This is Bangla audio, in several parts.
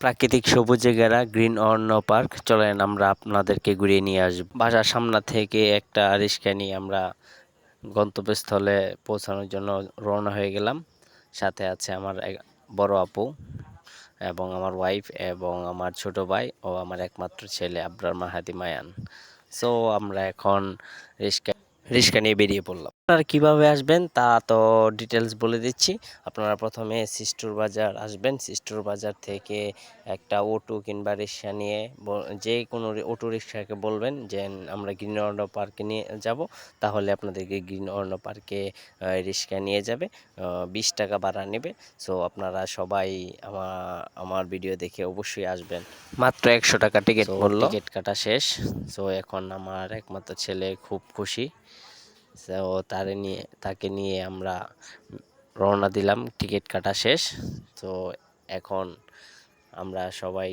প্রাকৃতিক সবুজে ঘেরা গ্রিন অরণ্য পার্ক। চলেন আমরা আপনাদেরকে ঘুরিয়ে নিয়ে আসব। বাসার সামনা থেকে একটা রিক্সা নিয়ে আমরা গন্তব্যস্থলে পৌঁছানোর জন্য রওনা হয়ে গেলাম। সাথে আছে আমার এক বড় আপু এবং আমার ওয়াইফ এবং আমার ছোট ভাই ও আমার একমাত্র ছেলে আব্রার মাহাদি মায়ান। সো আমরা এখন রিক্সা রিক্সা নিয়ে বেরিয়ে পড়লাম। আপনারা কীভাবে আসবেন তা তো ডিটেলস বলে দিচ্ছি। আপনারা প্রথমে সিস্টুর বাজার আসবেন। সিস্টুর বাজার থেকে একটা অটো কিংবা রিক্সা নিয়ে যে কোনো অটো রিক্সাকে বলবেন যে আমরা গ্রিন অরণ্য পার্কে নিয়ে যাব। তাহলে আপনাদেরকে গ্রিন অরণ্য পার্কে রিক্সা নিয়ে যাবে। বিশ টাকা ভাড়া নেবে। সো আপনারা সবাই আমার আমার ভিডিও দেখে অবশ্যই আসবেন। মাত্র একশো টাকা টিকিট মূল্য টিকিট কাটা শেষ। সো এখন আমার একমাত্র ছেলে খুব খুশি। সো তারে নিয়ে, তাকে নিয়ে আমরা রওনা দিলাম, টিকিট কাটা শেষ। তো এখন আমরা সবাই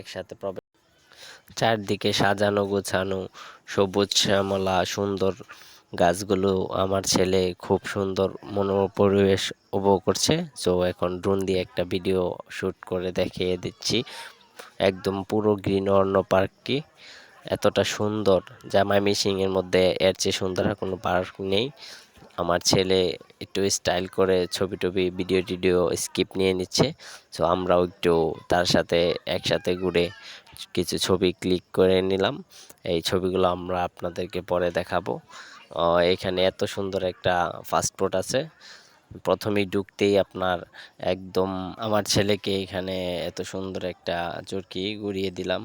একসাথে প্রবেশ চারদিকে সাজানো, গোছানো, সবুজ শ্যামলা, সুন্দর গাছগুলো আমার ছেলে খুব সুন্দর মনোরম পরিবেশ উপভোগ করছে। তো এখন ড্রোন দিয়ে একটা ভিডিও শ্যুট করে দেখিয়ে দিচ্ছি। একদম পুরো গ্রিন অরণ্য পার্কটি। এতটা সুন্দর। যা এর মধ্যে এর চেয়ে সুন্দর আর কোনো পার্ক নেই। আমার ছেলে একটু স্টাইল করে ছবি টবি ভিডিও টিডিও স্কিপ নিয়ে নিচ্ছে। সো আমরাও একটু তার সাথে একসাথে ঘুরে কিছু ছবি ক্লিক করে নিলাম। এই ছবিগুলো আমরা আপনাদেরকে পরে দেখাবো। এখানে এত সুন্দর একটা ফাস্টফুড আছে। প্রথমেই ঢুকতেই আপনার একদম আমার ছেলেকে এখানে এত সুন্দর একটা চরকি ঘুরিয়ে দিলাম।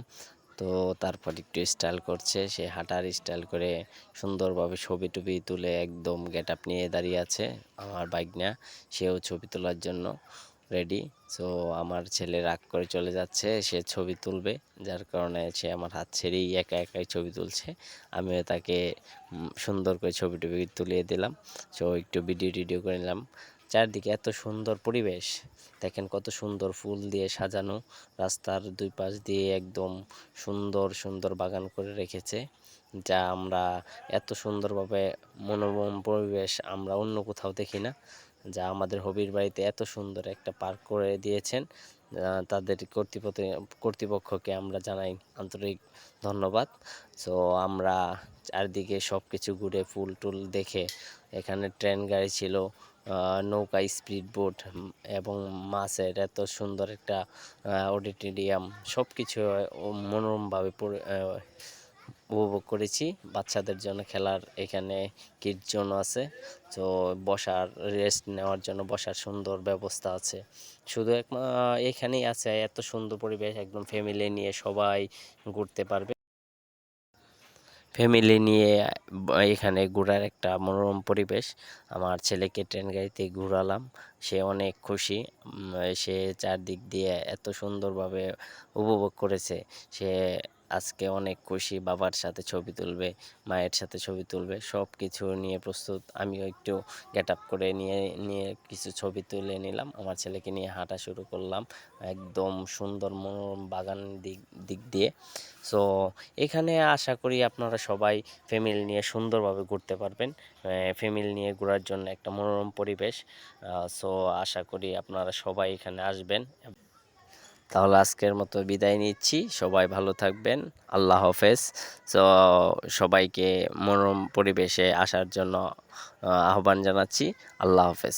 তো তারপর একটু স্টাইল করছে। সে হাঁটার স্টাইল করে সুন্দরভাবে ছবি টবি তুলে একদম গেট আপ নিয়ে দাঁড়িয়ে আছে আমার বাইক না সেও ছবি তোলার জন্য রেডি সো আমার ছেলে রাগ করে চলে যাচ্ছে, সে ছবি তুলবে। যার কারণে সে আমার হাত ছেড়েই একা একাই ছবি তুলছে। আমিও তাকে সুন্দর করে ছবি টবি তুলিয়ে দিলাম। সো একটু ভিডিও টিডিও করে নিলাম। চারদিকে এত সুন্দর পরিবেশ। দেখেন কত সুন্দর ফুল দিয়ে সাজানো, রাস্তার দুই পাশ দিয়ে একদম সুন্দর সুন্দর বাগান করে রেখেছে, যা আমরা এত সুন্দরভাবে মনোরম পরিবেশ আমরা অন্য কোথাও দেখি না, যা আমাদের হবির বাড়িতে এত সুন্দর একটা পার্ক করে দিয়েছেন তাদের কর্তৃপক্ষ কর্তৃপক্ষকে আমরা জানাই আন্তরিক ধন্যবাদ। সো আমরা চারদিকে সব কিছু ঘুরে ফুল টুল দেখে এখানে ট্রেন গাড়ি ছিল নৌকা স্পিড বোট এবং মাছের এত সুন্দর একটা অডিটোরিয়াম। সব কিছু মনোরমভাবে উপভোগ করেছি। বাচ্চাদের জন্য খেলার এখানে কিড জোন আছে। তো বসার, রেস্ট নেওয়ার জন্য বসার সুন্দর ব্যবস্থা আছে। শুধু এক এখানেই আছে। এত সুন্দর পরিবেশ, একদম ফ্যামিলি নিয়ে সবাই ঘুরতে পারবে। ফ্যামিলি নিয়ে এখানে ঘোরার একটা মনোরম পরিবেশ। আমার ছেলেকে ট্রেন গাড়িতে ঘুরালাম। সে অনেক খুশি। সে চারদিক দিয়ে এত সুন্দরভাবে উপভোগ করেছে। সে আজকে অনেক খুশি বাবার সাথে ছবি তুলবে, মায়ের সাথে ছবি তুলবে সব কিছু নিয়ে প্রস্তুত। আমিও একটু গেট আপ করে নিয়ে নিয়ে কিছু ছবি তুলে নিলাম। আমার ছেলেকে নিয়ে হাঁটা শুরু করলাম একদম সুন্দর মনোরম বাগান দিক দিক দিয়ে। সো এখানে আশা করি আপনারা সবাই ফ্যামিলি নিয়ে সুন্দরভাবে ঘুরতে পারবেন। ফ্যামিলি নিয়ে ঘোরার জন্য একটা মনোরম পরিবেশ। সো আশা করি আপনারা সবাই এখানে আসবেন। তাহলে আজকের মতো বিদায় নিচ্ছি। সবাই ভালো থাকবেন। আল্লাহ হাফেজ। সো সবাইকে মনোরম পরিবেশে আসার জন্য আহ্বান জানাচ্ছি। আল্লাহ হাফেজ।